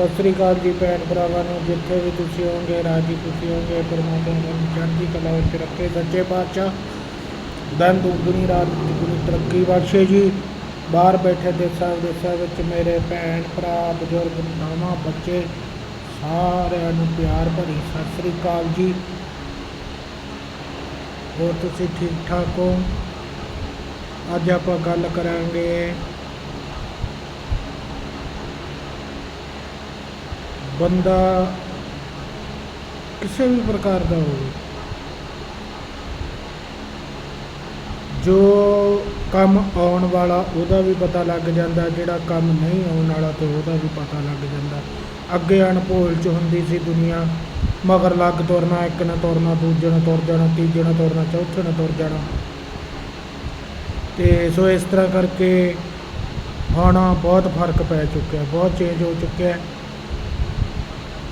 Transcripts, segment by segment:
ਸਤਿ ਸ੍ਰੀ ਅਕਾਲ ਜੀ ਭੈਣ ਭਰਾਵਾਂ ਨੂੰ, ਜਿੱਥੇ ਵੀ ਤੁਸੀਂ ਹੋਵੋਗੇ, ਰਾਜੀ ਤੁਸੀਂ ਹੋਵੋਗੇ, ਪਰਮਾਤਮਾ ਤੁਹਾਨੂੰ ਚੜ੍ਹਦੀ ਕਲਾ ਵਿੱਚ ਰੱਖੇ, ਸੱਚੇ ਪਾਤਸ਼ਾਹ। ਦਿਨ ਦੁਗਣੀ ਰਾਤ ਦੁਗਣੀ ਤਰੱਕੀ ਬਖਸ਼ੇ ਜੀ। ਬਾਹਰ ਬੈਠੇ ਦੇਸਾਂ ਵਿਦੇਸਾਂ ਵਿੱਚ ਮੇਰੇ ਭੈਣ ਭਰਾ, ਬਜ਼ੁਰਗ, ਮਾਵਾਂ, ਬੱਚੇ, ਸਾਰਿਆਂ ਨੂੰ ਪਿਆਰ ਭਰੀ ਸਤਿ ਸ੍ਰੀ ਅਕਾਲ ਜੀ। ਹੋਰ ਤੁਸੀਂ ਠੀਕ ਠਾਕ ਹੋ? ਅੱਜ ਆਪਾਂ ਗੱਲ ਕਰਾਂਗੇ ਬੰਦਾ ਕਿਸੇ ਵੀ ਪ੍ਰਕਾਰ ਦਾ ਹੋਵੇ, ਜੋ ਕੰਮ ਆਉਣ ਵਾਲਾ ਉਹਦਾ ਵੀ ਪਤਾ ਲੱਗ ਜਾਂਦਾ, ਜਿਹੜਾ ਕੰਮ ਨਹੀਂ ਆਉਣ ਵਾਲਾ ਤੇ ਉਹਦਾ ਵੀ ਪਤਾ ਲੱਗ ਜਾਂਦਾ। ਅੱਗੇ ਅਣਭੋਲ ਚ ਹੁੰਦੀ ਸੀ ਦੁਨੀਆ, ਮਗਰ ਲੱਗ ਤੁਰਨਾ, ਇੱਕ ਨੇ ਤੁਰਨਾ, ਦੂਜੇ ਨਾਲ ਤੁਰ ਜਾਣਾ, ਤੀਜੇ ਨਾਲ ਤੁਰਨਾ, ਚੌਥੇ ਨਾਲ ਤੁਰ ਜਾਣਾ। ਤੇ ਸੋ ਇਸ ਤਰ੍ਹਾਂ ਕਰਕੇ ਹੁਣ ਬਹੁਤ ਫ਼ਰਕ ਪੈ ਚੁੱਕਿਆ, ਬਹੁਤ ਚੇਂਜ ਹੋ ਚੁੱਕਿਆ।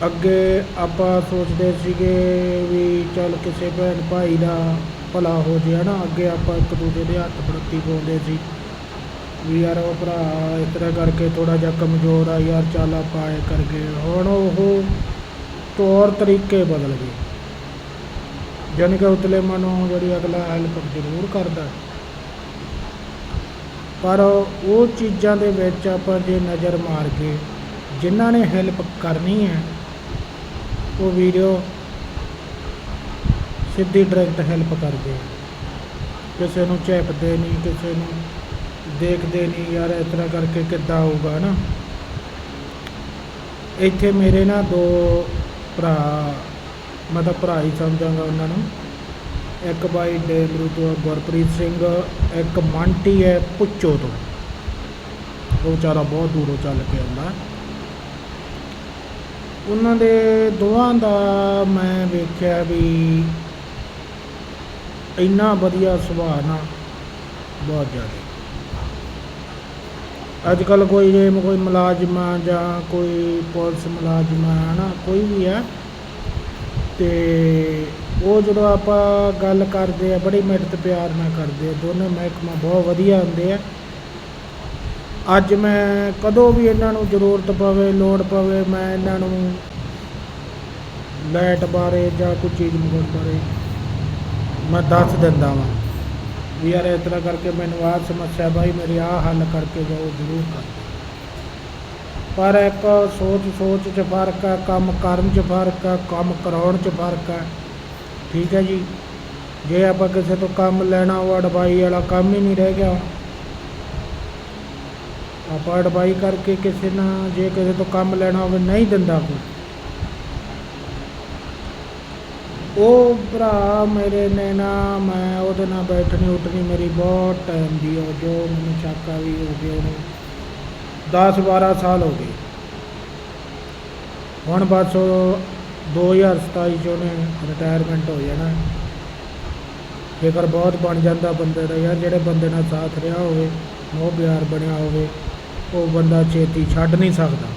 ਅੱਗੇ ਆਪਾਂ ਸੋਚਦੇ ਸੀਗੇ ਵੀ ਚੱਲ ਕਿਸੇ ਭੈਣ ਭਾਈ ਦਾ ਭਲਾ ਹੋ ਜੇ ਨਾ ਅੱਗੇ ਆਪਾਂ ਇੱਕ ਦੂਜੇ ਦੇ ਹੱਥ ਪ੍ਰਤੀ ਪਾਉਂਦੇ ਸੀ ਵੀ ਯਾਰ ਉਹ ਭਰਾ ਇਸ ਤਰ੍ਹਾਂ ਕਰਕੇ ਥੋੜਾ ਜਿਹਾ ਕਮਜ਼ੋਰ ਆ, ਯਾਰ ਚੱਲ ਆਪਾਂ ਇਹ ਕਰਕੇ। ਹੁਣ ਉਹ ਤੌਰ ਤਰੀਕੇ ਬਦਲ ਗਏ। ਜਾਣੀ ਕਿ ਉਤਲੇ ਮਨੋਂ ਜਿਹੜੀ ਅਗਲਾ ਹੈਲਪ ਜ਼ਰੂਰ ਕਰਦਾ। ਪਰ ਉਹ ਚੀਜ਼ਾਂ ਦੇ ਵਿੱਚ ਆਪਾਂ ਜੇ ਨਜ਼ਰ ਮਾਰ ਕੇ ਜਿਨ੍ਹਾਂ ਨੇ ਹੈਲਪ ਕਰਨੀ ਹੈ ਉਹ ਵੀਡੀਓ ਸਿੱਧੀ ਡਾਇਰੈਕਟ ਹੈਲਪ ਕਰਦੇ ਆ। ਕਿਸੇ ਨੂੰ ਝੇਪਦੇ ਨਹੀਂ ਕਿਸੇ ਨੂੰ ਦੇਖਦੇ ਨਹੀਂ ਯਾਰ ਇਸ ਤਰ੍ਹਾਂ ਕਰਕੇ ਕਿੱਦਾਂ ਹੋਊਗਾ ਨਾ। ਇੱਥੇ ਮੇਰੇ ਨਾ ਦੋ ਭਰਾ, ਮੈਂ ਤਾਂ ਭਰਾ ਹੀ ਸਮਝਾਂਗਾ ਉਹਨਾਂ ਨੂੰ। ਇੱਕ ਬਾਈ ਡੇਮਰੂ ਤੋਂ ਗੁਰਪ੍ਰੀਤ ਸਿੰਘ, ਇੱਕ ਮੰਟੀ ਹੈ ਪੁੱਚੋ ਤੋਂ। ਉਹ ਵਿਚਾਰਾ ਬਹੁਤ ਦੂਰੋਂ ਚੱਲ ਕੇ ਆਉਂਦਾ। ਉਹਨਾਂ ਦੇ ਦੋਵਾਂ ਦਾ ਮੈਂ ਵੇਖਿਆ ਵੀ ਇੰਨਾ ਵਧੀਆ ਸੁਭਾਅ ਨਾ ਬਹੁਤ ਜ਼ਿਆਦਾ। ਅੱਜ ਕੱਲ ਕੋਈ ਜੇ ਕੋਈ ਮੁਲਾਜ਼ਮ ਆ ਜਾਂ ਕੋਈ ਪੁਲਿਸ ਮੁਲਾਜ਼ਮ ਆ ਨਾ ਕੋਈ ਵੀ ਆ, ਤੇ ਉਹ ਜਦੋਂ ਆਪਾਂ ਗੱਲ ਕਰਦੇ ਆ, ਬੜੀ ਮਿਹਨਤ ਪਿਆਰ ਨਾਲ ਕਰਦੇ ਆ, ਦੋਨੇ ਮਹਿਕਮਾ ਬਹੁਤ ਵਧੀਆ ਹੁੰਦੇ ਆ। ਅੱਜ ਮੈਂ ਕਦੋਂ ਵੀ ਇਹਨਾਂ ਨੂੰ ਜ਼ਰੂਰਤ ਪਵੇ, ਲੋੜ ਪਵੇ, ਮੈਂ ਇਹਨਾਂ ਨੂੰ ਲਾਈਟ ਬਾਰੇ ਜਾਂ ਕੋਈ ਚੀਜ਼ ਮੰਗਵਾਉਣ ਬਾਰੇ ਮੈਂ ਦੱਸ ਦਿੰਦਾ ਵਾਂ। ਵੀ ਯਾਰ ਇਸ ਤਰ੍ਹਾਂ ਕਰਕੇ ਮੈਨੂੰ ਆਹ ਸਮੱਸਿਆ ਭਾਈ ਮੇਰੀ ਆਹ ਹੱਲ ਕਰਕੇ ਜਾਓ, ਜ਼ਰੂਰ ਕਰ। ਪਰ ਇੱਕ ਸੋਚ ਸੋਚ 'ਚ ਫ਼ਰਕ ਆ ਕੰਮ ਕਰਨ 'ਚ ਫ਼ਰਕ ਆ ਕੰਮ ਕਰਾਉਣ 'ਚ ਫ਼ਰਕ ਆ ਠੀਕ ਹੈ ਜੀ। ਜੇ ਆਪਾਂ ਕਿਸੇ ਤੋਂ ਕੰਮ ਲੈਣਾ, ਉਹ ਅਡਵਾਈ ਵਾਲਾ ਕੰਮ ਹੀ ਨਹੀਂ ਰਹਿ ਗਿਆ। ਆਪਾਂ ਅਡਵਾਈ ਕਰਕੇ ਕਿਸੇ ਨਾਲ ਜੇ ਕਿਸੇ ਤੋਂ ਕੰਮ ਲੈਣਾ ਹੋਵੇ ਨਹੀਂ ਦਿੰਦਾ ਕੋਈ। ਉਹ ਭਰਾ ਮੇਰੇ ਨੇ ਨਾ ਮੈਂ ਉਹਦੇ ਨਾਲ ਬੈਠਣੀ ਉੱਠਣੀ ਮੇਰੀ ਬਹੁਤ ਟਾਈਮ ਦੀ ਆ, ਜੋ ਮੈਨੂੰ ਚਾਕਾ ਵੀ ਹੋ ਗਿਆ ਉਹਨੂੰ। 10 12 ਸਾਲ ਹੋ ਗਏ। ਹੁਣ ਬਸ ਉਹ 2027 ਚ ਉਹਨੇ ਰਿਟਾਇਰਮੈਂਟ ਹੋ ਜਾਣਾ। ਫਿਕਰ ਬਹੁਤ ਬਣ ਜਾਂਦਾ ਬੰਦੇ ਦਾ ਯਾਰ, ਜਿਹੜੇ ਬੰਦੇ ਨਾਲ ਸਾਥ ਰਿਹਾ ਹੋਵੇ, ਮੋਹ ਪਿਆਰ ਬਣਿਆ ਹੋਵੇ। ਉਹ ਬੰਦਾ ਛੇਤੀ ਛੱਡ ਨਹੀਂ ਸਕਦਾ।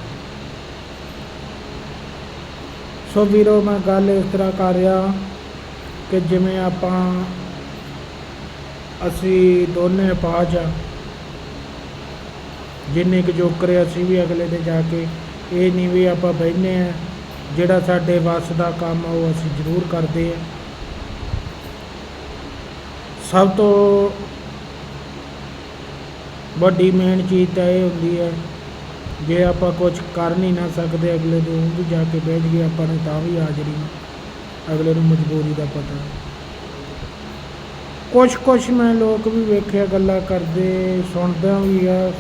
ਸੋ ਵੀਰੋ, ਮੈਂ ਗੱਲ ਇਸ ਤਰ੍ਹਾਂ ਕਰ ਰਿਹਾ ਕਿ ਜਿਵੇਂ ਆਪਾਂ, ਅਸੀਂ ਦੋਨੇ ਪਾਜ ਆ। ਜਿੰਨੇ ਕੁ ਜੋਕਰੇ ਅਸੀਂ ਵੀ ਅਗਲੇ ਦੇ ਜਾ ਕੇ ਇਹ ਨਹੀਂ ਵੀ ਆਪਾਂ ਬਹਿਨੇ ਆ, ਜਿਹੜਾ ਸਾਡੇ ਵੱਸ ਦਾ ਕੰਮ ਉਹ ਅਸੀਂ ਜ਼ਰੂਰ ਕਰਦੇ ਆ। ਸਭ ਤੋਂ ਵੱਡੀ ਮੇਨ ਚੀਜ਼ ਤਾਂ ਇਹ ਹੁੰਦੀ ਹੈ। ਜੇ ਆਪਾਂ ਕੁਝ ਕਰ ਨਹੀਂ ਨਾ ਸਕਦੇ, ਅਗਲੇ ਦੇ ਉਹ ਵੀ ਜਾ ਕੇ ਬੈਠ ਗਏ ਆਪਾਂ ਨੂੰ ਤਾਂ ਵੀ ਹਾਜ਼ਰੀ ਅਗਲੇ ਨੂੰ ਮਜਬੂਰੀ ਦਾ ਪਤਾ। ਕੁਛ ਕੁਛ ਮੈਂ ਲੋਕ ਵੀ ਵੇਖਿਆ, ਗੱਲਾਂ ਕਰਦੇ, ਸੁਣਦਾ ਵੀ ਆ,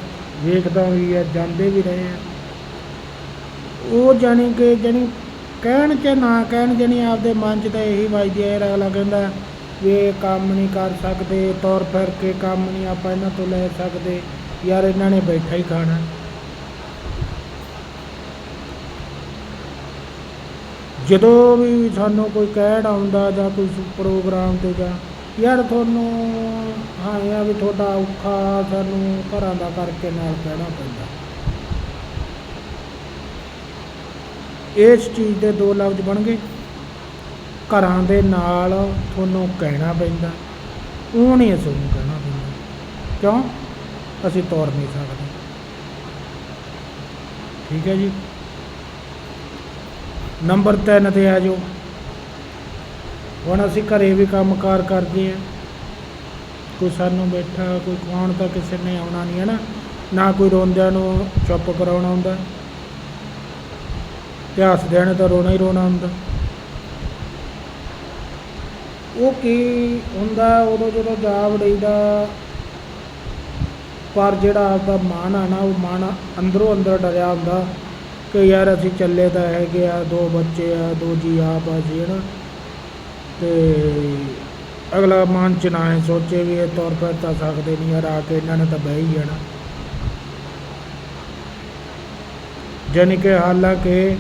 ਵੇਖਦਾ ਵੀ ਆ, ਜਾਂਦੇ ਵੀ ਰਹੇ ਆ। ਉਹ ਜਾਣੀ ਕਿ ਜਾਣੀ ਕਹਿਣ ਚ ਨਾ ਕਹਿਣ ਜਾਣੀ ਆਪਦੇ ਮਨ ਚ ਤਾਂ ਇਹੀ ਵੱਜਦੀ ਹੈ ਅਗਲਾ ਕਹਿੰਦਾ ਵੀ ਇਹ ਕੰਮ ਨਹੀਂ ਕਰ ਸਕਦੇ, ਤੌਰ ਫਿਰ ਕੇ ਕੰਮ ਨਹੀਂ ਆਪਾਂ ਇਹਨਾਂ ਤੋਂ ਲੈ ਸਕਦੇ। ਯਾਰ ਇਹਨਾਂ ਨੇ ਬੈਠਾ ਹੀ ਖਾਣਾ। ਜਦੋਂ ਵੀ ਸਾਨੂੰ ਕੋਈ ਕਹਿਣ ਆਉਂਦਾ ਜਾਂ ਕੋਈ ਪ੍ਰੋਗਰਾਮ ਤੇ ਜਾਂ, ਯਾਰ ਤੁਹਾਨੂੰ ਹਾਂ ਇਹ ਵੀ ਤੁਹਾਡਾ ਔਖਾ ਸਾਨੂੰ ਘਰਾਂ ਦਾ ਕਰਕੇ ਨਾਲ ਕਹਿਣਾ ਪੈਂਦਾ। ਇਸ ਚੀਜ਼ ਦੇ ਦੋ ਲਫ਼ਜ਼ ਬਣ ਗਏ। ਘਰਾਂ ਦੇ ਨਾਲ ਤੁਹਾਨੂੰ ਕਹਿਣਾ ਪੈਂਦਾ। ਉਹ ਨਹੀਂ ਅਸੀਂ ਕਹਿਣਾ ਪੈਂਦਾ। ਕਿਉਂ? ਅਸੀਂ ਤੋਰ ਨਹੀਂ ਸਕਦੇ। ਠੀਕ ਹੈ ਜੀ। ਨੰਬਰ 3 ਤੇ ਆ ਜਾਓ। ਹੁਣ ਅਸੀਂ ਘਰੇ ਵੀ ਕੰਮਕਾਰ ਕਰਦੇ ਆ ਕੋਈ ਸਾਨੂੰ ਬੈਠਾ, ਕੋਈ ਕੌਣ ਤਾਂ ਕਿਸੇ ਨੇ ਆਉਣਾ ਨਹੀਂ, ਹੈ ਨਾ? ਨਾ ਕੋਈ ਰੋਂਦਿਆਂ ਨੂੰ ਚੁੱਪ ਕਰਾਉਣਾ ਹੁੰਦਾ। ਤੇ ਹੱਸਦਿਆਂ ਨੇ ਤਾਂ ਰੋਣਾ ਹੀ ਰੋਣਾ ਹੁੰਦਾ। ਉਹ ਕੀ ਹੁੰਦਾ ਉਦੋਂ ਜਦੋਂ ਜਾ ਵੜੀਦਾ ਪਰ ਜਿਹੜਾ ਆਪਦਾ ਮਨ ਆ ਨਾ, ਉਹ ਮਨ ਅੰਦਰੋਂ ਅੰਦਰ ਡਰਿਆ ਹੁੰਦਾ ਕਿ ਯਾਰ ਅਸੀਂ ਚੱਲੇ ਤਾਂ ਹੈਗੇ ਆ, ਦੋ ਬੱਚੇ ਆ, ਦੋ ਜੀ ਆਪ ਆ ਜੀ, ਹਨਾ। ਤੇ ਅਗਲਾ ਮਨ ਚ ਨਾ ਇਹ ਸੋਚੇ ਵੀ ਇਹ ਤੌਰ ਪਰ ਤਾਂ ਸਕਦੇ ਨਹੀਂ ਯਾਰ, ਆ ਕੇ ਇਹਨਾਂ ਨੇ ਤਾਂ ਬਹਿ ਹੀ ਜਾਣਾ। ਜਾਣੀ ਕਿ ਹਾਲਾਂਕਿ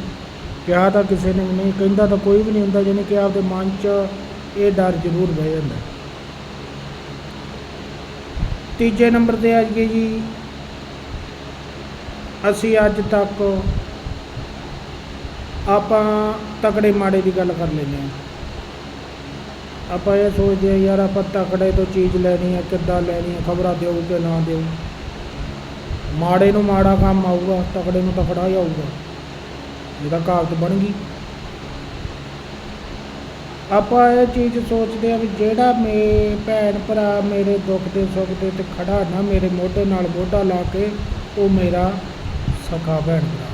ਕਿਹਾ ਤਾਂ ਕਿਸੇ ਨੇ ਵੀ ਨਹੀਂ, ਕਹਿੰਦਾ ਤਾਂ ਕੋਈ ਵੀ ਨਹੀਂ ਹੁੰਦਾ, ਜਾਣੀ ਕਿ ਆਪਦੇ ਮਨ 'ਚ ਇਹ ਡਰ ਜ਼ਰੂਰ ਬਹਿ ਜਾਂਦਾ। ਤੀਜੇ ਨੰਬਰ ਤੇ ਆ ਗਏ ਜੀ। ਅਸੀਂ ਅੱਜ ਤੱਕ ਆਪਾਂ ਤਕੜੇ ਮਾੜੇ ਦੀ ਗੱਲ ਕਰ ਲੈਂਦੇ ਹਾਂ। ਆਪਾਂ ਇਹ ਸੋਚਦੇ ਹਾਂ, ਯਾਰ ਆਪਾਂ ਤਕੜੇ ਤੋਂ ਚੀਜ਼ ਲੈਣੀ ਹੈ ਕਿੱਦਾਂ ਲੈਣੀ ਹੈ ਖਬਰਾਂ ਦਿਓ ਕਿ ਨਾ ਦਿਓ। ਮਾੜੇ ਨੂੰ ਮਾੜਾ ਕੰਮ ਆਊਗਾ, ਤਕੜੇ ਨੂੰ ਤਕੜਾ ਹੀ ਆਊਗਾ। ਜਿਹਦਾ ਕਹਾਵਤ ਬਣ ਗਈ। ਆਪਾਂ ਇਹ ਚੀਜ਼ ਸੋਚਦੇ ਆ ਵੀ ਜਿਹੜਾ ਮੇ ਭੈਣ ਭਰਾ ਮੇਰੇ ਦੁੱਖ ਦੇ ਸੁੱਖ ਦੇ ਤੇ ਖੜਾ ਨਾ, ਮੇਰੇ ਮੋਢੇ ਨਾਲ ਮੋਢਾ ਲਾ ਕੇ, ਉਹ ਮੇਰਾ ਸਖਾ ਭੈਣ ਭਰਾ।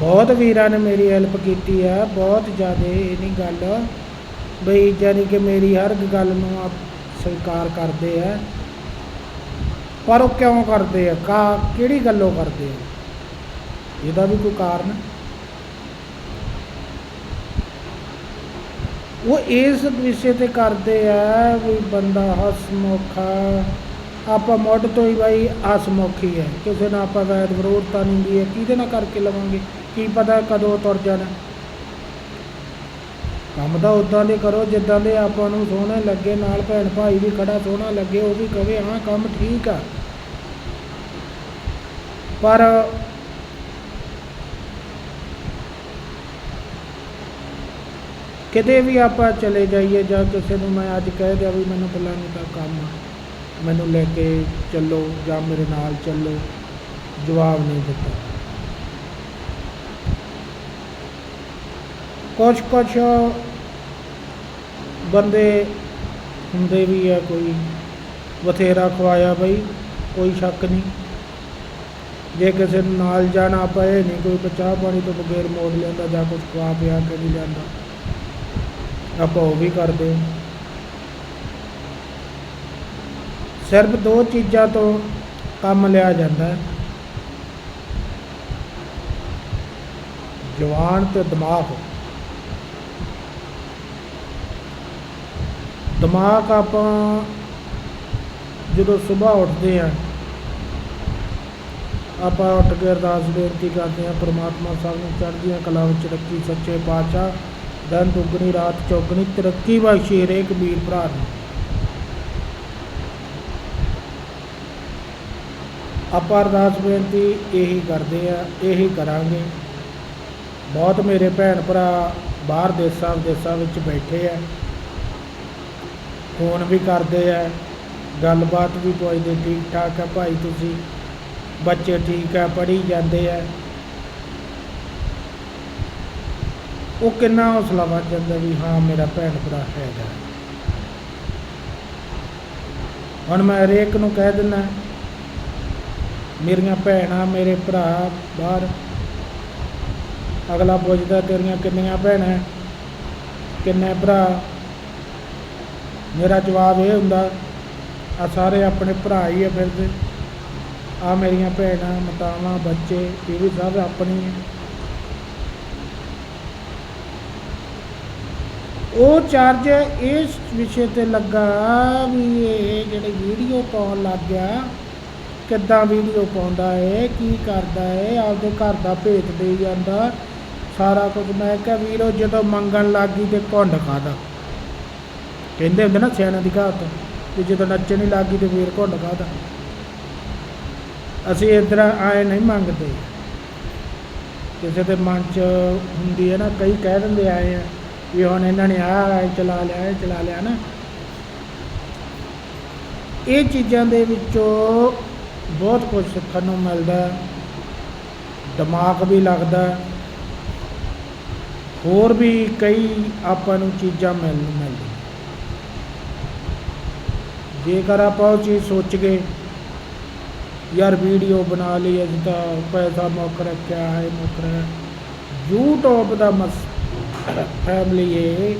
ਬਹੁਤ ਵੀਰਾਂ ਨੇ ਮੇਰੀ ਹੈਲਪ ਕੀਤੀ ਆ, ਬਹੁਤ ਜ਼ਿਆਦਾ, ਇਹ ਨਹੀਂ ਗੱਲ ਬਈ ਜਾਨੀ ਕਿ ਮੇਰੀ ਹਰ ਗੱਲ ਨੂੰ ਆਪ ਸਵੀਕਾਰ ਕਰਦੇ ਆ। ਪਰ ਉਹ ਕਿਉਂ ਕਰਦੇ ਆ? ਕਾ, ਕਿਹੜੀ ਗੱਲੋਂ ਕਰਦੇ ਆ? ਇਹਦਾ ਵੀ ਕੋਈ ਕਾਰਨ? ਉਹ ਇਸ ਵਿਸ਼ੇ ਤੇ ਕਰਦੇ ਆ ਵੀ ਬੰਦਾ ਹਸਮੁਖਾ ਆਪਾਂ ਮੁੱਢ ਤੋਂ ਹੀ ਬਾਈ ਹਸਮੁਖੀ ਹੈ ਕਿਸੇ ਨਾਲ ਆਪਾਂ ਵੈਦ ਵਿਰੋਧਤਾ ਨਹੀਂ ਹੁੰਦੀ ਹੈ ਕਿਹਦੇ ਨਾਲ ਕਰਕੇ ਲਵਾਂਗੇ? ਕੀ ਪਤਾ ਕਦੋਂ ਤੁਰ ਜਾਣਾ। ਕੰਮ ਤਾਂ ਉਦਾਂ ਦੇ ਕਰੋ, ਜਿੱਦਾਂ ਦੇ ਆਪਾਂ ਨੂੰ ਸੋਹਣੇ ਲੱਗੇ, ਨਾਲ ਭੈਣ ਭਾਈ ਵੀ ਖੜਾ ਸੋਹਣਾ ਲੱਗੇ, ਉਹ ਵੀ ਕਵੇ ਹਾਂ, ਕੰਮ ਠੀਕ ਆ। ਪਰ ਕਿਤੇ ਵੀ ਆਪਾਂ ਚਲੇ ਜਾਈਏ ਜਾਂ ਕਿਸੇ ਨੂੰ ਮੈਂ ਅੱਜ ਕਹਿ ਦਿਆਂ ਵੀ ਮੈਨੂੰ ਫਲਾਣੇ ਦਾ ਕੰਮ ਆ, ਮੈਨੂੰ ਲੈ ਕੇ ਚੱਲੋ ਜਾਂ ਮੇਰੇ ਨਾਲ ਚੱਲੋ, ਜਵਾਬ ਨਹੀਂ ਦਿੱਤਾ। ਕੁਛ ਕੁਛ ਬੰਦੇ ਹੁੰਦੇ ਵੀ ਆ ਕੋਈ ਬਥੇਰਾ ਖਵਾਇਆ ਬਈ, ਕੋਈ ਸ਼ੱਕ ਨਹੀਂ। ਜੇ ਕਿਸੇ ਨੂੰ ਨਾਲ ਜਾਣਾ ਆਪਾਂ ਇਹ ਨਹੀਂ ਕੋਈ ਬਚਾਅ ਪਾਣੀ ਤੋਂ ਬਗੈਰ ਮੋੜ ਲੈਂਦਾ ਜਾਂ ਕੁਝ ਖਵਾ ਪਿਆ ਕੇ ਨਹੀਂ ਜਾਂਦਾ ਆਪਾਂ ਉਹ ਵੀ ਕਰਦੇ ਹਾਂ। ਸਿਰਫ ਦੋ ਚੀਜ਼ਾਂ ਤੋਂ ਕੰਮ ਲਿਆ ਜਾਂਦਾ ਹੈ ਜਵਾਨ ਤੇ ਦਿਮਾਗ ਦਿਮਾਗ ਆਪਾਂ ਜਦੋਂ ਸਵੇਰ ਉੱਠਦੇ ਆ ਆਪਾਂ ਉੱਠ ਕੇ ਅਰਦਾਸ ਬੇਨਤੀ ਕਰਦੇ ਹਾਂ, ਪ੍ਰਮਾਤਮਾ ਸਭ ਨੂੰ ਚੜ੍ਹਦੀਆਂ ਕਲਾ ਵਿੱਚ ਰੱਖੀ, ਸੱਚੇ ਪਾਤਸ਼ਾਹ ਦਨ ਦੁੱਗਣੀ, ਰਾਤ ਚੌਗਣੀ, ਤਰੱਕੀ ਬਖਸ਼ੀ ਹਰੇਕ ਵੀਰ ਭਰਾ ਨੂੰ। ਆਪਾਂ ਅਰਦਾਸ ਬੇਨਤੀ ਇਹੀ ਕਰਦੇ ਆ, ਇਹੀ ਕਰਾਂਗੇ। ਬਹੁਤ ਮੇਰੇ ਭੈਣ ਭਰਾ ਬਾਹਰ ਦੇਸਾਂ ਵਿਦੇਸਾਂ ਵਿੱਚ ਬੈਠੇ ਆ। ਫੋਨ ਵੀ ਕਰਦੇ ਆ, ਗੱਲਬਾਤ ਵੀ ਪੁੱਛਦੇ ਠੀਕ ਠਾਕ ਆ ਭਾਈ ਤੁਸੀਂ। ਬੱਚੇ ਠੀਕ ਆ, ਪੜ੍ਹੀ ਜਾਂਦੇ ਆ। ਉਹ ਕਿੰਨਾ ਹੌਸਲਾ ਵੱਧ ਜਾਂਦਾ ਵੀ ਹਾਂ, ਮੇਰਾ ਭੈਣ ਭਰਾ ਹੈਗਾ। ਹੁਣ ਮੈਂ ਹਰੇਕ ਨੂੰ ਕਹਿ ਦਿੰਦਾ, ਮੇਰੀਆਂ ਭੈਣਾਂ, ਮੇਰੇ ਭਰਾ ਬਾਹਰ, ਅਗਲਾ ਪੁੱਛਦਾ ਤੇਰੀਆਂ ਕਿੰਨੀਆਂ ਭੈਣਾਂ, ਕਿੰਨੇ ਭਰਾ? ਮੇਰਾ ਜਵਾਬ ਇਹ ਹੁੰਦਾ ਆ ਸਾਰੇ ਆਪਣੇ ਭਰਾ ਹੀ ਆ ਫਿਰਦੇ ਆ ਮੇਰੀਆਂ ਭੈਣਾਂ, ਮਾਤਾਵਾਂ, ਬੱਚੇ, ਇਹ ਵੀ ਸਭ ਆਪਣੀ ਹੈ ਉਹ ਚਾਰਜ ਇਸ ਵਿਸ਼ੇ ਤੇ ਲੱਗਾ ਵੀ ਇਹ ਜਿਹੜੇ ਵੀਡੀਓ ਪਾਉਣ ਲੱਗ ਗਿਆ, ਕਿੱਦਾਂ ਵੀਡੀਓ ਪਾਉਂਦਾ ਏ, ਕੀ ਕਰਦਾ ਏ, ਆਪਦੇ ਘਰ ਦਾ ਭੇਤ ਦੇ ਜਾਂਦਾ। ਸਾਰਾ ਕੁਝ ਮੈਂ ਕਿਹਾ, ਵੀਰੋ, ਜਦੋਂ ਮੰਗਣ ਲੱਗੀ ਤੇ ਘੁੰਡ ਖਾਦਾ ਕਹਿੰਦੇ ਹੁੰਦੇ ਨਾ ਸਿਆਣਿਆਂ ਦੀ ਘਾਤ ਕਿ ਜਦੋਂ ਨੱਚਣ ਹੀ ਲੱਗੀ ਤੇ ਵੀਰ ਘੁੰਡ ਖਾਦਾ ਅਸੀਂ ਇਧਰ ਆਏ ਨਹੀਂ ਮੰਗਦੇ। ਕਿਸੇ ਦੇ ਮਨ ਚ ਹੁੰਦੀ ਹੈ ਨਾ, ਕਈ ਕਹਿ ਦਿੰਦੇ ਆਏ ਆ ਵੀ ਹੁਣ ਇਹਨਾਂ ਨੇ ਆਹ ਚਲਾ ਲਿਆ, ਇਹ ਚਲਾ ਲਿਆ ਨਾ। ਇਹ ਚੀਜ਼ਾਂ ਦੇ ਵਿੱਚੋਂ ਬਹੁਤ ਕੁਝ ਸਿੱਖਣ ਨੂੰ ਮਿਲਦਾ ਦਿਮਾਗ ਵੀ ਲੱਗਦਾ ਹੋਰ ਵੀ ਕਈ ਆਪਾਂ ਨੂੰ ਚੀਜ਼ਾਂ ਮਿਲ ਮਿਲਦੀਆਂ। ਜੇਕਰ ਆਪਾਂ ਉਹ ਚੀਜ਼ ਸੋਚ ਗਏ, ਯਾਰ ਵੀਡੀਓ ਬਣਾ ਲਈ ਅੱਜ ਤਾਂ ਪੈਸਾ ਮੁੱਕ ਰੱਖਿਆ ਹੈ ਮੁੱਕ ਰਿਹਾ YouTube ਦਾ ਮਸ ਫੈਮਿਲੀ ਇਹ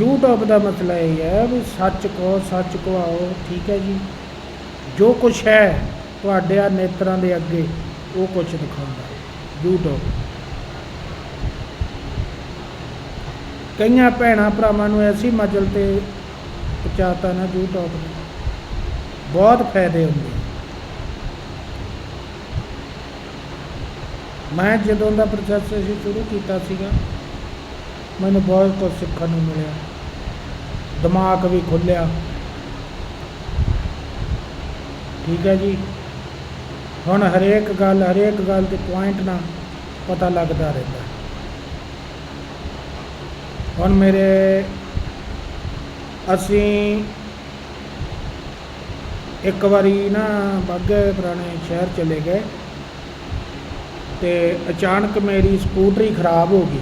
YouTube ਦਾ ਮਸਲਾ ਇਹ ਹੈ ਵੀ ਸੱਚ ਕਹੋ, ਸੱਚ ਕਹਾਓ, ਠੀਕ ਹੈ ਜੀ। ਜੋ ਕੁਝ ਹੈ ਤੁਹਾਡੇ ਆ ਨੇਤਰਾਂ ਦੇ ਅੱਗੇ, ਉਹ ਕੁਝ ਦਿਖਾਉਂਦਾ ਹੈ ਕਈਆਂ ਭੈਣਾਂ ਭਰਾਵਾਂ ਨੂੰ ਐਸੀ ਮਜਲ ਤੇ ਪਹੁੰਚਾਤਾ ਨਾ YouTube ਨੇ। ਬਹੁਤ ਫਾਇਦੇ ਹੁੰਦੇ ਮੈਂ ਜਦੋਂ ਦਾ ਪ੍ਰੋਸੈਸ ਅਸੀਂ ਸ਼ੁਰੂ ਕੀਤਾ ਸੀਗਾ ਮੈਨੂੰ ਬਹੁਤ ਕੁਝ ਸਿੱਖਣ ਨੂੰ ਮਿਲਿਆ। ਦਿਮਾਗ ਵੀ ਖੁੱਲਿਆ ਠੀਕ ਹੈ ਜੀ। ਹੁਣ ਹਰੇਕ ਗੱਲ ਹਰੇਕ ਗੱਲ ਦੇ ਪੁਆਇੰਟ ਨਾਲ ਪਤਾ ਲੱਗਦਾ ਰਹਿੰਦਾ। ਹੁਣ ਮੇਰੇ, ਅਸੀਂ ਇੱਕ ਵਾਰੀ ਨਾ ਬਾਗੇ ਪੁਰਾਣੇ ਸ਼ਹਿਰ ਚਲੇ ਗਏ ਤੇ ਅਚਾਨਕ ਮੇਰੀ ਸਕੂਟਰੀ ਖਰਾਬ ਹੋ ਗਈ।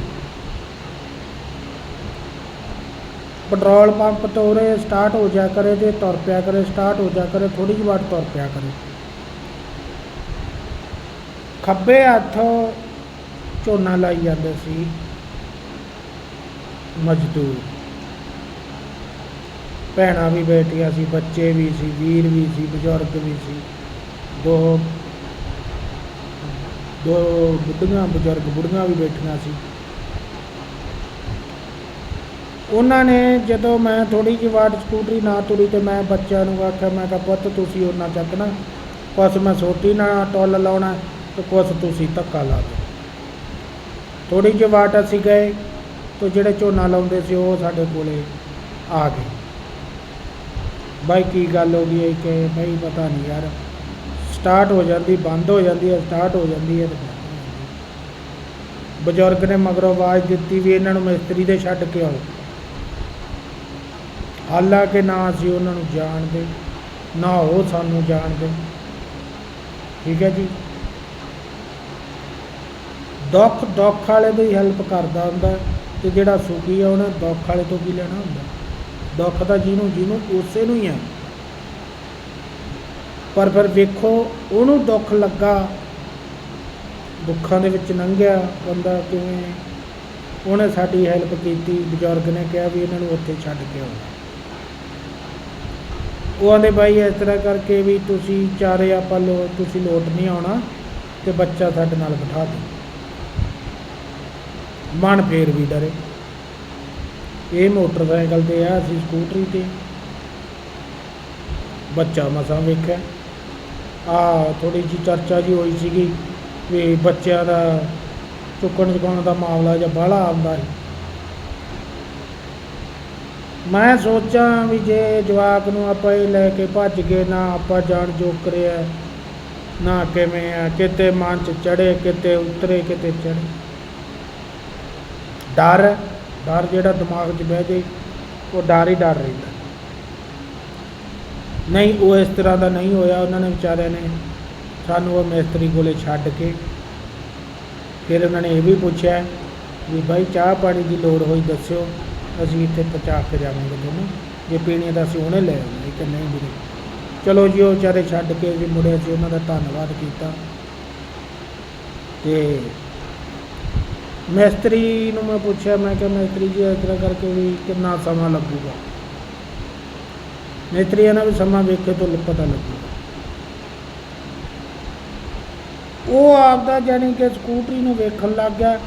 ਪੈਟਰੋਲ ਪੰਪ ਤੋਂ ਉਰੇ ਸਟਾਰਟ ਹੋ ਜਾ ਕਰੇ ਤੇ ਤੁਰ ਪਿਆ ਕਰੇ ਸਟਾਰਟ ਹੋ ਜਾ ਕਰੇ ਥੋੜੀ ਜਿਹੀ ਵਾਰ ਤੁਰ ਪਿਆ ਕਰੇ। ਖੱਬੇ ਹੱਥ ਝੋਨਾ ਲਾਈ ਜਾਂਦੇ ਸੀ ਮਜ਼ਦੂਰ। ਭੈਣਾਂ ਵੀ ਬੈਠੀਆਂ ਸੀ, ਬੱਚੇ ਵੀ ਸੀ, ਵੀਰ ਵੀ ਸੀ, ਬਜ਼ੁਰਗ ਵੀ ਸੀ। ਦੋ ਦੋ ਬੁੱਢੀਆਂ, ਬਜ਼ੁਰਗ ਬੁੱਢੀਆਂ ਵੀ ਬੈਠੀਆਂ ਸੀ। ਉਹਨਾਂ ਨੇ ਜਦੋਂ ਮੈਂ ਥੋੜੀ ਜਿਹੀ ਵਾਟ ਸਕੂਟਰੀ ਨਾ ਤੁਰੀ ਤੇ ਮੈਂ ਬੱਚਿਆਂ ਨੂੰ ਆਖਿਆ, ਮੈਂ ਕਿਹਾ, ਪੁੱਤ ਤੁਸੀਂ ਉਹਨਾਂ ਚੱਕਣਾ ਕੁਛ ਮੈਂ ਸੋਟੀ ਨਾਲ ਟੋਲ ਲਾਉਣਾ ਤੇ ਕੁਛ ਤੁਸੀਂ ਧੱਕਾ ਲਾ ਦਿਓ। ਥੋੜੀ ਜਿਹੀ ਵਾਟ ਅਸੀਂ ਗਏ ਤੇ ਜਿਹੜੇ ਝੋਨਾ ਲਾਉਂਦੇ ਸੀ ਉਹ ਸਾਡੇ ਕੋਲੇ ਆ ਗਏ। ਬਾਈ, ਕੀ ਗੱਲ ਹੋ ਗਈ ਹੈ ਕਿ ਬਈ ਪਤਾ ਨਹੀਂ ਯਾਰ ਸਟਾਰਟ ਹੋ ਜਾਂਦੀ, ਬੰਦ ਹੋ ਜਾਂਦੀ ਹੈ ਸਟਾਰਟ ਹੋ ਜਾਂਦੀ ਹੈ ਹੋ ਜਾਂਦੀ ਹੈ। ਬਜ਼ੁਰਗ ਨੇ ਮਗਰੋਂ ਆਵਾਜ਼ ਦਿੱਤੀ ਵੀ ਇਹਨਾਂ ਨੂੰ ਮਿਸਤਰੀ ਦੇ ਛੱਡ ਕੇ ਆਓ। ਹਾਲਾਂਕਿ ਨਾ ਅਸੀਂ ਉਹਨਾਂ ਨੂੰ ਜਾਣਦੇ, ਨਾ ਉਹ ਸਾਨੂੰ ਜਾਣਦੇ। ਠੀਕ ਹੈ ਜੀ? ਦੁੱਖ ਦੁੱਖ ਵਾਲੇ ਦੀ ਹੈਲਪ ਕਰਦਾ ਹੁੰਦਾ ਤੇ ਜਿਹੜਾ ਸੁਖੀ ਆ ਉਹਨੇ ਦੁੱਖ ਵਾਲੇ ਤੋਂ ਵੀ ਲੈਣਾ ਹੁੰਦਾ? ਦੁੱਖ ਤਾਂ ਜਿਹਨੂੰ ਜਿਹਨੂੰ ਉਸੇ ਨੂੰ ਹੀ ਹੈ। ਪਰ ਫਿਰ ਵੇਖੋ, ਉਹਨੂੰ ਦੁੱਖ ਲੱਗਾ, ਦੁੱਖਾਂ ਦੇ ਵਿੱਚ ਲੰਘਿਆ ਬੰਦਾ ਕਿਵੇਂ? ਉਹਨੇ ਸਾਡੀ ਹੈਲਪ ਕੀਤੀ, ਬਜ਼ੁਰਗ ਨੇ ਕਿਹਾ ਵੀ ਇਹਨਾਂ ਨੂੰ ਉੱਥੇ ਛੱਡ ਕੇ ਆਓ। ਉਹ ਆਂਦੇ ਬਾਈ ਇਸ ਤਰ੍ਹਾਂ ਕਰਕੇ ਵੀ ਤੁਸੀਂ ਚਾਰੇ ਆਪਾਂ ਲੋ, ਤੁਸੀਂ ਲੋਟ ਨਹੀਂ ਆਉਣਾ ਤੇ ਬੱਚਾ ਸਾਡੇ ਨਾਲ ਬਿਠਾ ਦੇ ਮਨ ਫੇਰ ਵੀ ਡਰੇ। ਇਹ ਮੋਟਰਸਾਈਕਲ ਤੇ ਆ, ਅਸੀਂ ਸਕੂਟਰੀ ਤੇ। ਬੱਚਾ ਮਸਾਂ ਵੇਖਿਆ। ਆ ਥੋੜੀ ਜੀ ਚਰਚਾ ਜੀ ਹੋਈ ਸੀਗੀ ਵੀ ਬੱਚਿਆਂ ਦਾ ਚੁੱਕਣ ਚੁਕਾਉਣ ਦਾ ਮਾਮਲਾ ਜਾਂ ਬਾਹਲਾ ਆਉਂਦਾ ਹੈ ਮੈਂ ਸੋਚਾਂ ਵੀ ਜੇ ਜਵਾਕ ਨੂੰ ਆਪਾਂ ਇਹ ਲੈ ਕੇ ਭੱਜ ਗਏ, ਨਾ ਆਪਾਂ ਜਾਣ ਜੋਗ ਕਰਿਆ, ਨਾ ਕਿਵੇਂ ਆ, ਕਿਤੇ ਮਨ ਚ ਚੜੇ ਕਿਤੇ ਉਤਰੇ, ਕਿਤੇ ਚੜੇ ਡਰ ਡਰ ਜਿਹੜਾ ਦਿਮਾਗ 'ਚ ਬਹਿ ਜਾਏ, ਉਹ ਡਰ ਹੀ ਡਰ ਰਹਿੰਦਾ। ਨਹੀਂ, ਉਹ ਇਸ ਤਰ੍ਹਾਂ ਦਾ ਨਹੀਂ ਹੋਇਆ, ਉਹਨਾਂ ਨੇ ਵਿਚਾਰਿਆਂ ਨੇ ਸਾਨੂੰ ਉਹ ਮਿਸਤਰੀ ਕੋਲੇ ਛੱਡ ਕੇ ਫਿਰ ਉਹਨਾਂ ਨੇ ਇਹ ਵੀ ਪੁੱਛਿਆ ਵੀ ਭਾਈ ਚਾਹ ਪਾਣੀ ਦੀ ਲੋੜ ਹੋਈ ਦੱਸਿਓ। ਅਸੀਂ ਇੱਥੇ ਪਹੁੰਚਾ ਕੇ ਜਾਵਾਂਗੇ ਤੁਹਾਨੂੰ ਜੇ ਪੀਣੀ ਹੈ ਤਾਂ ਅਸੀਂ ਹੁਣੇ ਲੈ ਆਵਾਂਗੇ ਕਿ ਨਹੀਂ ਵੀਰੇ। ਚਲੋ ਜੀ, ਉਹ ਵਿਚਾਰੇ ਛੱਡ ਕੇ ਜੀ ਮੁੜੇ ਅਸੀਂ ਉਹਨਾਂ ਦਾ ਧੰਨਵਾਦ ਕੀਤਾ। ਤੇ ਮਿਸਤਰੀ ਨੂੰ ਮੈਂ ਪੁੱਛਿਆ, ਮੈਂ ਕਿਹਾ ਮਿਸਤਰੀ ਜੀ, ਇਸ ਤਰ੍ਹਾਂ ਕਰਕੇ ਵੀ ਕਿੰਨਾ ਸਮਾਂ ਲੱਗੂਗਾ? ਮਿਸਤਰੀਆਂ ਨਾਲ ਵੀ ਸਮਾਂ ਵੇਖੇ ਤੋਂ ਪਤਾ ਲੱਗੂਗਾ। ਉਹ ਆਪਦਾ ਜਾਣੀ ਕਿ ਸਕੂਟਰੀ ਨੂੰ ਵੇਖਣ ਲੱਗ ਗਿਆ।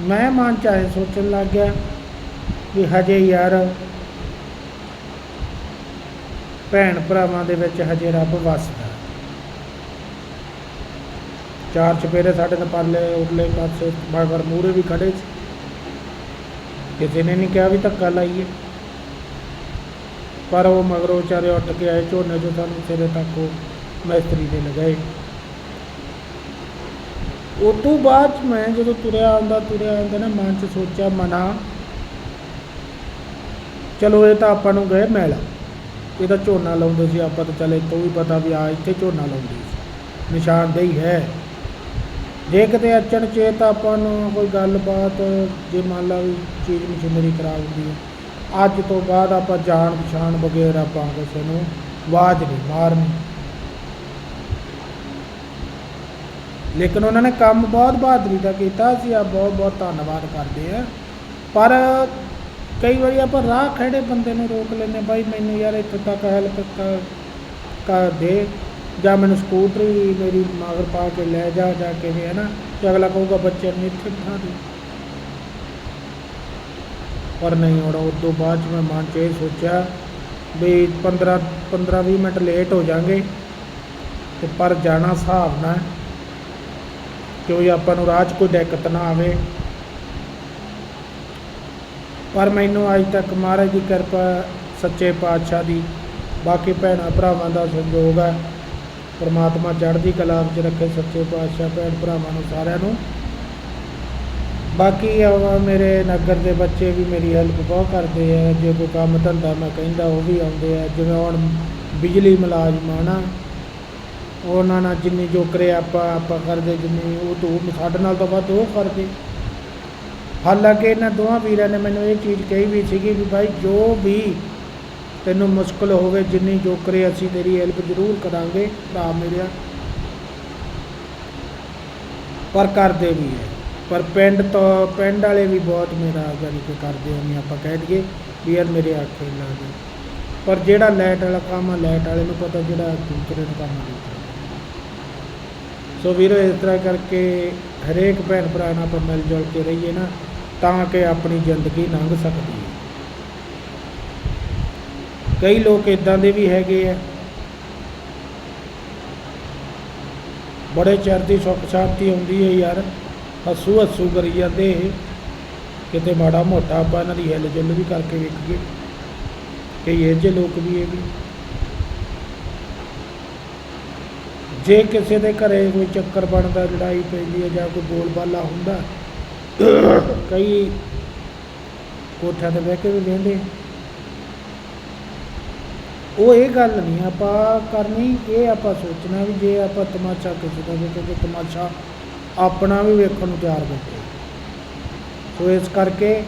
ਮੈਂ ਮਨ ਚ ਆਏ ਸੋਚਣ ਲੱਗ ਗਿਆ ਵੀ ਹਜੇ ਯਾਰ ਭੈਣ ਭਰਾਵਾਂ ਦੇ ਵਿੱਚ ਹਜੇ ਰੱਬ ਵਸਦਾ ਚਾਰ ਚਪੇਰੇ ਸਾਡੇ ਨਾਲ ਪਰਲੇ, ਉਰਲੇ ਪਾਸੇ ਬਾਗਰ ਮੂਰੇ ਵੀ ਖੜੇ ਸੀ। ਕਿਸੇ ਨੇ ਨਹੀਂ ਕਿਹਾ ਵੀ ਧੱਕਾ ਲਾਈਏ। ਪਰ ਉਹ ਮਗਰੋਂ ਚਾਰੇ ਉੱਠ ਕੇ ਆਏ, ਝੋਨੇ ਜੋ ਸਾਨੂੰ ਸਿਰੇ ਤੱਕ ਉਹ ਮਿਸਤਰੀ ਦੇ ਲਗਾਏ। ਉਹ ਤੋਂ ਬਾਅਦ 'ਚ ਮੈਂ ਜਦੋਂ ਤੁਰਿਆ ਆਉਂਦਾ ਤੁਰਿਆ ਆਉਂਦਾ ਨਾ, ਮਨ 'ਚ ਸੋਚਿਆ ਮਨਾ ਚਲੋ ਇਹ ਤਾਂ ਆਪਾਂ ਨੂੰ ਗਏ ਮੈਲਾ ਇਹ ਤਾਂ ਝੋਨਾ ਲਾਉਂਦੇ ਸੀ ਆਪਾਂ ਤਾਂ ਚੱਲ ਇੱਥੋਂ ਵੀ ਪਤਾ ਵੀ ਆ ਇੱਥੇ ਝੋਨਾ ਲਾਉਂਦੇ ਸੀ। ਨਿਸ਼ਾਨਦੇਹੀ ਹੈ ਜੇ ਕਿਤੇ ਅਚਣ ਚੇਤ ਆਪਾਂ ਨੂੰ ਕੋਈ ਗੱਲਬਾਤ, ਜੇ ਮੰਨ ਲਾ ਵੀ ਚੀਜ਼ ਮਸ਼ੀਨਰੀ ਖਰਾਬ ਹੁੰਦੀ ਹੈ। ਅੱਜ ਤੋਂ ਬਾਅਦ ਆਪਾਂ ਜਾਣ ਪਛਾਣ ਬਗੈਰ ਆਪਾਂ ਕਿਸੇ ਨੂੰ ਆਵਾਜ਼ ਨਹੀਂ ਮਾਰਨੀ। ਲੇਕਿਨ ਉਹਨਾਂ ਨੇ ਕੰਮ ਬਹੁਤ ਬਹਾਦਰੀ ਦਾ ਕੀਤਾ, ਅਸੀਂ ਆ ਬਹੁਤ ਬਹੁਤ ਧੰਨਵਾਦ ਕਰਦੇ ਆ ਪਰ ਕਈ ਵਾਰੀ ਆਪਾਂ ਰਾਹ ਖੜੇ ਬੰਦੇ ਨੂੰ ਰੋਕ ਲੈਂਦੇ ਬਾਈ ਮੈਨੂੰ ਯਾਰ ਇੱਥੇ ਤੱਕ ਹੈਲਪ ਕਰ ਦੇ, ਜਾਂ ਮੈਨੂੰ ਸਕੂਟਰੀ ਮੇਰੀ ਮਗਰ ਪਾ ਕੇ ਲੈ ਜਾ ਜਾ ਕੇ ਹੈ ਨਾ? ਤੇ ਅਗਲਾ ਕਹੂਗਾ ਬੱਚੇ ਨੂੰ ਇੱਥੇ ਬਿਠਾ ਦੇ। ਪਰ ਨਹੀਂ ਹੁਣ ਉਸ ਤੋਂ ਬਾਅਦ 'ਚ ਮੈਂ ਮਨ 'ਚ ਇਹ ਸੋਚਿਆ ਵੀ 15 15 20 ਮਿੰਟ ਲੇਟ ਹੋ ਜਾਾਂਗੇ ਤੇ ਪਰ ਜਾਣਾ ਹਿਸਾਬ ਨਾਲ ਕਿਉਂਕਿ ਆਪਾਂ ਨੂੰ ਰਾਹ 'ਚ ਕੋਈ ਦਿੱਕਤ ਨਾ ਆਵੇ। ਪਰ ਮੈਨੂੰ ਅੱਜ ਤੱਕ ਮਹਾਰਾਜ ਦੀ ਕਿਰਪਾ, ਸੱਚੇ ਪਾਤਸ਼ਾਹ ਦੀ, ਬਾਕੀ ਭੈਣਾਂ ਭਰਾਵਾਂ ਦਾ ਸਹਿਯੋਗ ਹੈ। ਪਰਮਾਤਮਾ ਚੜ੍ਹਦੀ ਕਲਾ ਵਿੱਚ ਰੱਖੇ ਸੱਚੇ ਪਾਤਸ਼ਾਹ, ਭੈਣ ਭਰਾਵਾਂ ਨੂੰ ਸਾਰਿਆਂ ਨੂੰ। ਬਾਕੀ ਆ ਮੇਰੇ ਨਗਰ ਦੇ ਬੱਚੇ ਵੀ ਮੇਰੀ ਹੈਲਪ ਬਹੁਤ ਕਰਦੇ ਆ। ਜੇ ਕੋਈ ਕੰਮ ਧੰਦਾ ਮੈਂ ਕਹਿੰਦਾ, ਉਹ ਵੀ ਆਉਂਦੇ ਆ। ਜਿਵੇਂ ਹੁਣ ਬਿਜਲੀ ਮੁਲਾਜ਼ਮ ਆ ਨਾ, ਉਹਨਾਂ ਨਾਲ ਜਿੰਨੀ ਜੋ ਕਰੇ ਆਪਾਂ ਆਪਾਂ ਕਰਦੇ ਜਿੰਨੀ ਉਹ ਤੋਂ ਸਾਡੇ ਨਾਲ ਤਾਂ ਵੱਧ ਉਹ ਕਰਦੇ। ਹਾਲਾਂਕਿ ਇਹਨਾਂ ਦੋਵਾਂ ਵੀਰਾਂ ਨੇ ਮੈਨੂੰ ਇਹ ਚੀਜ਼ ਕਹੀ ਵੀ ਸੀਗੀ ਵੀ ਭਾਈ ਜੋ ਵੀ ਤੈਨੂੰ ਮੁਸ਼ਕਲ ਹੋਵੇ, ਜਿੰਨੀ ਜੋ ਕਰੇ ਅਸੀਂ ਤੇਰੀ ਹੈਲਪ ਜ਼ਰੂਰ ਕਰਾਂਗੇ, ਭਰਾ ਮੇਰਿਆ ਪਰ ਕਰਦੇ ਵੀ ਹੈ। ਪਰ ਪਿੰਡ ਤੋਂ, ਪਿੰਡ ਵਾਲੇ ਵੀ ਬਹੁਤ ਮੇਰਾ ਜਾਨੀ ਕਿ ਕਰਦੇ ਆ ਆਪਾਂ ਕਹਿ ਦਈਏ ਵੀ ਯਾਰ ਮੇਰੇ ਆਖੇ ਲਾ ਦੇ। ਪਰ ਜਿਹੜਾ ਲਾਈਟ ਵਾਲਾ ਕੰਮ ਆ ਲਾਈਟ ਵਾਲੇ ਨੂੰ ਪਤਾ ਜਿਹੜਾ ਦੂਸਰੇ ਨੂੰ ਕੰਮ ਨਹੀਂ ਸੋ ਵੀਰੋ, ਇਸ ਤਰ੍ਹਾਂ ਕਰਕੇ ਹਰੇਕ ਭੈਣ ਭਰਾ ਨਾਲ ਆਪਾਂ ਮਿਲ ਜੁਲ ਕੇ ਰਹੀਏ ਨਾ। ਤਾਂ ਕਿ ਆਪਣੀ ਜ਼ਿੰਦਗੀ ਲੰਘ ਸਕਦੀ ਹੈ। ਕਈ ਲੋਕ ਇਦਾਂ ਦੇ ਵੀ ਹੈਗੇ ਆ। ਬੜੇ ਚਿਰ ਦੀ ਸੁੱਖ ਸ਼ਾਂਤੀ ਹੁੰਦੀ ਹੈ ਯਾਰ। ਹੱਸੂ ਹੱਸੂ ਕਰੀ ਜਾਂਦੇ ਇਹ। ਕਿਤੇ ਮਾੜਾ ਮੋਟਾ ਆਪਾਂ ਇਹਨਾਂ ਦੀ ਹਿੱਲ ਜੁੱਲ ਵੀ ਕਰਕੇ ਵੇਖੀਏ। ਕਈ ਇਹ ਜਿਹੇ ਲੋਕ ਵੀ ਇਹ ਵੀ ਜੇ ਕਿਸੇ ਦੇ ਘਰੇ ਕੋਈ ਚੱਕਰ ਬਣਦਾ, ਲੜਾਈ ਪੈਂਦੀ ਹੈ ਜਾਂ ਕੋਈ ਬੋਲਬਾਲਾ ਹੁੰਦਾ ਕਈ ਕੋਠਿਆਂ ਤੇ ਬਹਿ ਕੇ ਵੀ ਵੇਂਦੇ ਉਹ ਇਹ ਗੱਲ ਨਹੀਂ ਆਪਾਂ ਕਰਨੀ, ਇਹ ਆਪਾਂ ਸੋਚਣਾ ਵੀ ਜੇ ਆਪਾਂ ਤਮਾਸ਼ਾ ਕਿਸੇ ਦਾ ਵੇਖੇ ਤਮਾਸ਼ਾ ਆਪਣਾ ਵੀ ਵੇਖਣ ਨੂੰ ਤਿਆਰ ਬੈਠੇ ਸੋ ਇਸ ਕਰਕੇ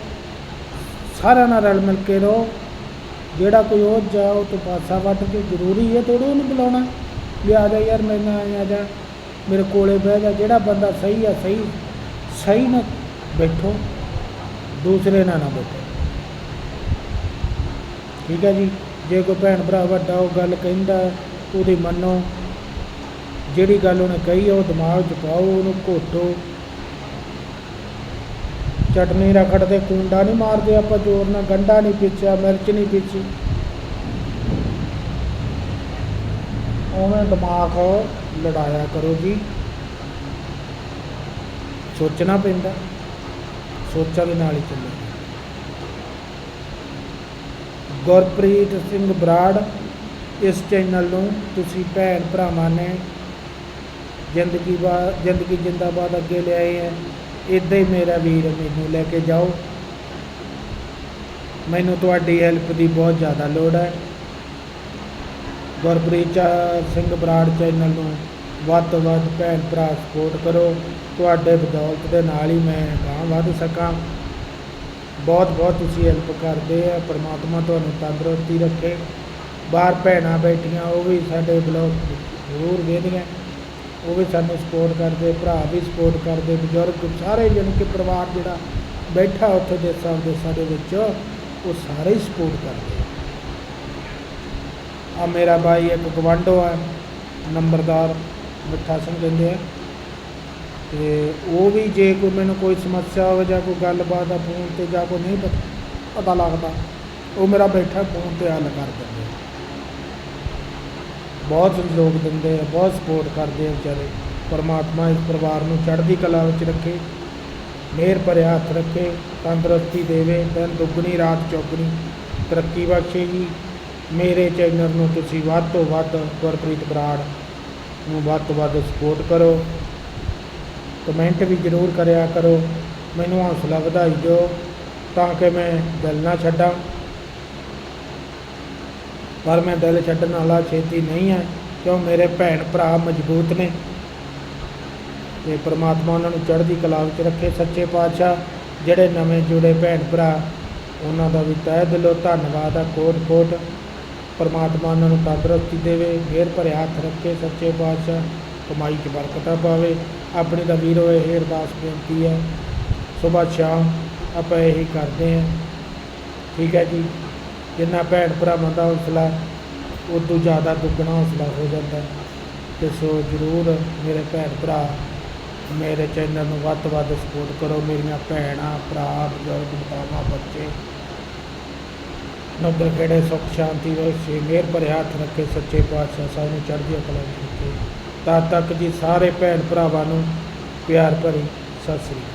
ਸਾਰਿਆਂ ਨਾਲ ਰਲ ਮਿਲ ਕੇ ਰਹੋ। ਜਿਹੜਾ ਕੋਈ ਉਹ ਜਾ ਉਹ ਤੋਂ ਪਾਸਾ ਵੱਟ ਕੇ ਜ਼ਰੂਰੀ ਹੈ, ਥੋੜ੍ਹਾ ਉਹਨੂੰ ਬੁਲਾਉਣਾ ਵੀ ਆ ਜਾ ਯਾਰ, ਮੇਰੇ ਨਾਲ ਆ ਜਾ, ਮੇਰੇ ਕੋਲੇ ਬਹਿ ਜਾ। ਜਿਹੜਾ ਬੰਦਾ ਸਹੀ ਆ, ਸਹੀ ਸਹੀ ਨਾ ਬੈਠੋ। ਦੂਸਰੇ ਨਾਲ ਨਾ ਬੈਠੋ। ਠੀਕ ਹੈ ਜੀ? ਜੇ ਕੋਈ ਭੈਣ ਭਰਾ ਵੱਡਾ ਉਹ ਗੱਲ ਕਹਿੰਦਾ, ਉਹਦੀ ਮੰਨੋ। ਜਿਹੜੀ ਗੱਲ ਉਹਨੇ ਕਹੀ ਉਹ ਦਿਮਾਗ 'ਚ ਪਾਓ, ਉਹਨੂੰ ਘੋਟੋ। ਚਟਨੀ ਰਖੜ ਤੇ ਕੁੰਡਾ ਨਹੀਂ ਮਾਰਦੇ ਆਪਾਂ ਜ਼ੋਰ ਨਾਲ, ਗੰਡਾ ਨਹੀਂ ਪੀਚਿਆ, ਮਿਰਚ ਨਹੀਂ ਪੀਚੀ। ਉਵੇਂ ਦਿਮਾਗ ਲੜਾਇਆ ਕਰੋ ਜੀ। ਸੋਚਣਾ ਪੈਂਦਾ। ਸੋਚਾਂ ਦੇ ਨਾਲ ਹੀ ਚੱਲੋ। ਗੁਰਪ੍ਰੀਤ ਸਿੰਘ ਬਰਾੜ, ਇਸ ਚੈਨਲ ਨੂੰ ਤੁਸੀਂ ਭੈਣ ਭਰਾਵਾਂ ਨੇ ਜ਼ਿੰਦਗੀ ਬਾ, ਜ਼ਿੰਦਗੀ ਜਿੰਦਾਬਾਦ ਅੱਗੇ ਲਿਆਏ ਹੈ। ਇਦਾਂ ਹੀ ਮੇਰਾ ਵੀਰ ਮੈਨੂੰ ਲੈ ਕੇ ਜਾਓ। ਮੈਨੂੰ ਤੁਹਾਡੀ ਹੈਲਪ ਦੀ ਬਹੁਤ ਜ਼ਿਆਦਾ ਲੋੜ ਹੈ। ਗੁਰਪ੍ਰੀਤ ਚਾ- ਸਿੰਘ ਬਰਾੜ ਚੈਨਲ ਨੂੰ ਵੱਧ ਤੋਂ ਵੱਧ ਭੈਣ ਭਰਾ ਸਪੋਰਟ ਕਰੋ। ਤੁਹਾਡੇ ਬਦੌਲਤ ਦੇ ਨਾਲ ਹੀ ਮੈਂ ਗਾਂ ਵੱਧ ਸਕਾਂ। ਬਹੁਤ ਬਹੁਤ ਤੁਸੀਂ ਹੈਲਪ ਕਰਦੇ ਆ। ਪਰਮਾਤਮਾ ਤੁਹਾਨੂੰ ਤੰਦਰੁਸਤੀ ਰੱਖੇ। ਬਾਹਰ ਭੈਣਾਂ ਬੈਠੀਆਂ, ਉਹ ਵੀ ਸਾਡੇ ਬਲੌਗ ਜ਼ਰੂਰ ਵੇਖਦੀਆਂ। ਉਹ ਵੀ ਸਾਨੂੰ ਸਪੋਰਟ ਕਰਦੇ, ਭਰਾ ਵੀ ਸਪੋਰਟ ਕਰਦੇ, ਬਜ਼ੁਰਗ ਸਾਰੇ ਜਾਣੀ ਕਿ ਪਰਿਵਾਰ ਜਿਹੜਾ ਬੈਠਾ ਉੱਥੇ ਦੇਸਾਂ ਵਿਦੇਸਾਂ ਦੇ ਵਿੱਚ, ਉਹ ਸਾਰੇ ਸਪੋਰਟ ਕਰਦੇ ਆ। ਮੇਰਾ ਭਾਈ ਇੱਕ ਗਵਾਂਢੋ ਹੈ ਨੰਬਰਦਾਰ। ਮਿੱਠਾ ਸਿੰਘ ਕਹਿੰਦੇ ਆ। ਤੇ ਉਹ ਵੀ ਜੇ ਕੋਈ ਮੈਨੂੰ ਕੋਈ ਸਮੱਸਿਆ ਹੋਵੇ ਜਾਂ ਕੋਈ ਗੱਲਬਾਤ ਆ ਫੋਨ ਤੇ ਜਾਂ ਕੋਈ ਨਹੀਂ ਪਤਾ ਪਤਾ ਲੱਗਦਾ, ਉਹ ਮੇਰਾ ਬੈਠਾ ਫੋਨ ਤੇ ਹੱਲ ਕਰ ਦਿੰਦੇ ਆ। ਬਹੁਤ ਸੰਯੋਗ ਦਿੰਦੇ ਆ, ਬਹੁਤ ਸਪੋਰਟ ਕਰਦੇ ਆ ਵਿਚਾਰੇ। ਪਰਮਾਤਮਾ ਇਸ ਪਰਿਵਾਰ ਨੂੰ ਚੜ੍ਹਦੀ ਕਲਾ ਵਿੱਚ ਰੱਖੇ, ਮਿਹਰ ਭਰਿਆ ਹੱਥ ਰੱਖੇ, ਤੰਦਰੁਸਤੀ ਦੇਵੇ, ਦਿਨ ਦੁੱਗਣੀ, ਰਾਤ ਚੌਗਣੀ। ਤਰੱਕੀ ਬਖਸ਼ੇ ਜੀ। ਮੇਰੇ ਚੈਨਲ ਨੂੰ ਤੁਸੀਂ ਵੱਧ ਤੋਂ ਵੱਧ ਗੁਰਪ੍ਰੀਤ ਬਰਾੜ ਨੂੰ ਵੱਧ ਤੋਂ ਵੱਧ ਸਪੋਰਟ ਕਰੋ। ਕਮੈਂਟ ਵੀ ਜ਼ਰੂਰ ਕਰਿਆ ਕਰੋ। ਮੈਨੂੰ ਹੌਸਲਾ ਵਧਾਈ ਦਿਓ ਤਾਂ ਕਿ ਮੈਂ ਦਿਲ ਨਾ ਛੱਡਾਂ। ਪਰ ਮੈਂ ਦਿਲ ਛੱਡਣ ਵਾਲਾ ਛੇਤੀ ਨਹੀਂ ਹੈ, ਕਿਉਂ ਮੇਰੇ ਭੈਣ ਭਰਾ ਮਜ਼ਬੂਤ ਨੇ। ਤੇ ਪ੍ਰਮਾਤਮਾ ਉਹਨਾਂ ਨੂੰ ਚੜ੍ਹਦੀ ਕਲਾ ਵਿੱਚ ਰੱਖੇ ਸੱਚੇ ਪਾਤਸ਼ਾਹ, ਜਿਹੜੇ ਨਵੇਂ ਜੁੜੇ ਭੈਣ ਭਰਾ, ਉਹਨਾਂ ਦਾ ਵੀ ਤਹਿ ਦਿਲੋਂ ਧੰਨਵਾਦ ਆ ਕੋਟ ਕੋਟ ਪਰਮਾਤਮਾ ਉਹਨਾਂ ਨੂੰ ਤੰਦਰੁਸਤੀ ਦੇਵੇ, ਮਿਹਰ ਭਰਿਆ ਹੱਥ ਰੱਖੇ, ਸੱਚੇ ਪਾਤਸ਼ਾਹ, ਕਮਾਈ 'ਚ ਬਰਕਤਾਂ ਪਾਵੇ। ਆਪਣੀ ਤਾਂ ਵੀਰੋ, ਇਹ ਅਰਦਾਸ ਬੇਨਤੀ ਹੈ, ਸੁਬਾਹ ਸ਼ਾਮ ਆਪਾਂ ਇਹੀ ਕਰਦੇ ਹਾਂ। ਠੀਕ ਹੈ ਜੀ, ਜਿੰਨਾ ਭੈਣ ਭਰਾਵਾਂ ਦਾ ਹੌਸਲਾ, ਉਦੋਂ ਜ਼ਿਆਦਾ ਦੁੱਗਣਾ ਹੌਸਲਾ ਹੋ ਜਾਂਦਾ ਤੇ ਸੋ ਜ਼ਰੂਰ ਮੇਰੇ ਭੈਣ ਭਰਾ, ਮੇਰੇ ਚੈਨਲ ਨੂੰ ਵੱਧ ਤੋਂ ਵੱਧ ਸਪੋਰਟ ਕਰੋ। ਮੇਰੀਆਂ ਭੈਣਾਂ, ਭਰਾ, ਬਜ਼ੁਰਗ ਮਾਤਾਵਾਂ ਬੱਚੇ ਨੰਬਰ ਕਿਹੜੇ ਸੁੱਖ ਸ਼ਾਂਤੀ ਵਿੱਚ ਮਿਹਰ ਭਰਿਆ ਹੱਥ ਰੱਖੇ ਸੱਚੇ ਪਾਤਸ਼ਾਹ ਸਭ ਨੂੰ ਚੜ੍ਹਦੀ ਕਲਾ ਵਿੱਚ ਰੱਖੇ। ਤਦ ਤੱਕ ਜੀ ਸਾਰੇ ਭੈਣ ਭਰਾਵਾਂ ਨੂੰ ਪਿਆਰ ਭਰੀ ਸਤਿ ਸ੍ਰੀ ਅਕਾਲ।